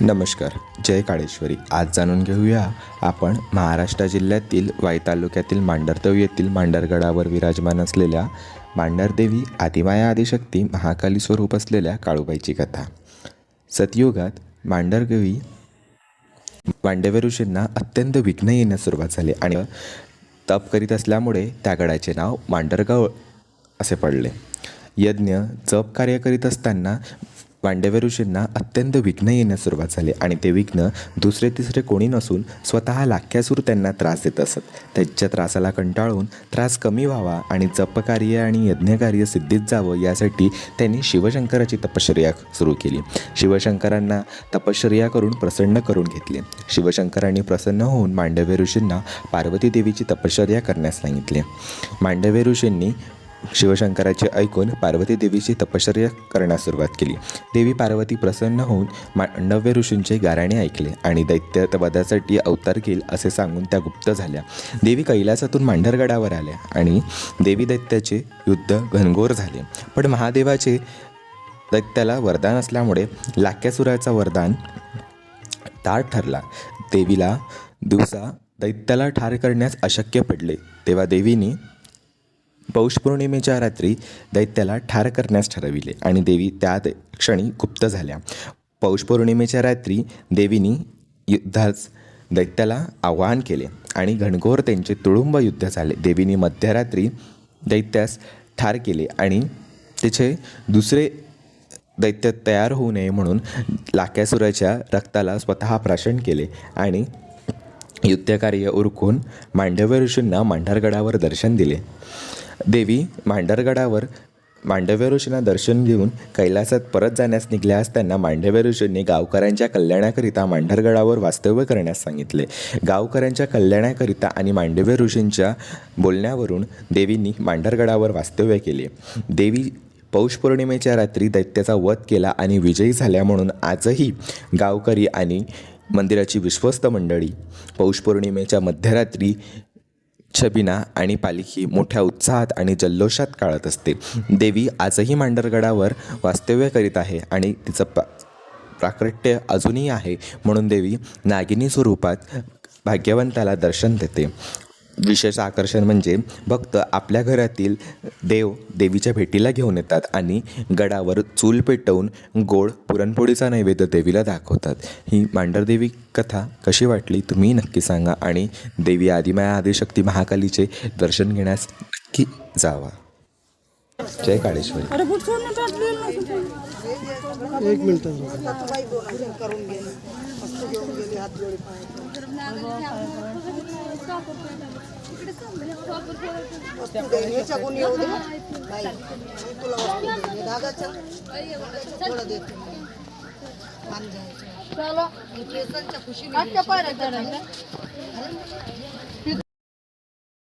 नमस्कार जय काळेश्वरी. आज जाणून घेऊया आपण महाराष्ट्र जिल्ह्यातील वाई तालुक्यातील मांडरदेव येथील मांडरगडावर विराजमान असलेल्या मांडरदेवी आदिमाया आदिशक्ती महाकाली स्वरूप असलेल्या काळूबाईची कथा. सतयुगात मांडरदेवी मांडव्य ऋषींना अत्यंत विघ्न येण्यास सुरुवात झाली आणि तप करीत असल्यामुळे त्या गडाचे नाव मांडरगाव असे पडले. यज्ञ जप कार्य करीत असताना मांडव्य ऋषींना अत्यंत विघ्न येण्यास सुरुवात झाली आणि ते विघ्न दुसरे तिसरे कोणी नसून स्वतः लाख्यासूर त्यांना त्रास देत असत. त्यांच्या त्रासाला कंटाळून त्रास कमी व्हावा आणि जपकार्य आणि यज्ञकार्य सिद्धीत जावं यासाठी त्यांनी शिवशंकराची तपश्चर्या सुरू केली. शिवशंकरांना तपश्चर्या करून प्रसन्न करून घेतले. शिवशंकरांनी प्रसन्न होऊन मांडव्य ऋषींना पार्वती देवीची तपश्चर्या करण्यास सांगितले. मांडव्य ऋषींनी शिवशंकराचे ऐकून पार्वती देवीची तपश्चर्या करण्यास सुरुवात केली. देवी पार्वती प्रसन्न होऊन मांडव्य ऋषींचे गाराणे ऐकले आणि दैत्यवधासाठी अवतार घेईल असे सांगून त्या गुप्त झाल्या. देवी कैलासातून मांढरगडावर आल्या आणि देवी दैत्याचे युद्ध घनघोर झाले. पण महादेवाचे दैत्याला वरदान असल्यामुळे लाक्यासुराचा वरदान ताट ठरला. देवीला दिवसा दैत्याला ठार करण्यास अशक्य पडले. तेव्हा देवीने पौष पौर्णिमेच्या रात्री दैत्याला ठार करण्यास ठरविले आणि देवी त्या क्षणी गुप्त झाल्या. पौष पौर्णिमेच्या रात्री देवीनी युद्धास दैत्याला आवाहन केले आणि घनघोर त्यांचे तुडुंब युद्ध झाले. देवीने मध्यरात्री दैत्यास ठार केले आणि तिचे दुसरे दैत्य तयार होऊ नये म्हणून लाक्यासुराच्या रक्ताला स्वतः प्राशन केले आणि युद्धकार्य उरकून मांडव्य ऋषींना मांढरगडावर दर्शन दिले. देवी मांढरगडावर मांडव्य ऋषींना दर्शन घेऊन कैलासात परत जाण्यास निघल्या असताना मांडव्य ऋषींनी गावकऱ्यांच्या कल्याणाकरिता मांढरगडावर वास्तव्य करण्यास सांगितले. गावकऱ्यांच्या कल्याणाकरिता आणि मांडव्य ऋषींच्या बोलण्यावरून देवींनी मांढरगडावर वास्तव्य केले. देवी पौष पौर्णिमेच्या रात्री दैत्याचा वध केला आणि विजयी झाल्या म्हणून आजही गावकरी आणि मंदिराची विश्वस्त मंडळी पौष पौर्णिमेच्या मध्यरात्री छबिना आणि पालखी मोठ्या उत्साहात आणि जल्लोषात काढत असते. देवी आजही मांडरगडावर वास्तव्य करीत आहे आणि तिचं पा प्राकट्य अजूनही आहे म्हणून देवी नागिनी स्वरूपात भाग्यवंताला दर्शन देते. विशेष आकर्षण म्हणजे भक्त आपल्या घरातील देव देवीच्या भेटीला घेऊन येतात आणि गडावर चूल पेटवून गोड पुरणपोळीचा नैवेद्य देवीला दाखवतात. ही मांढरदेवी कथा कशी वाटली तुम्ही नक्की सांगा आणि देवी आदिमाया आदिशक्ती महाकालीचे दर्शन घेण्यास नक्की जावा. जय काळेश्वरी. एक मिनिट. चलो. हे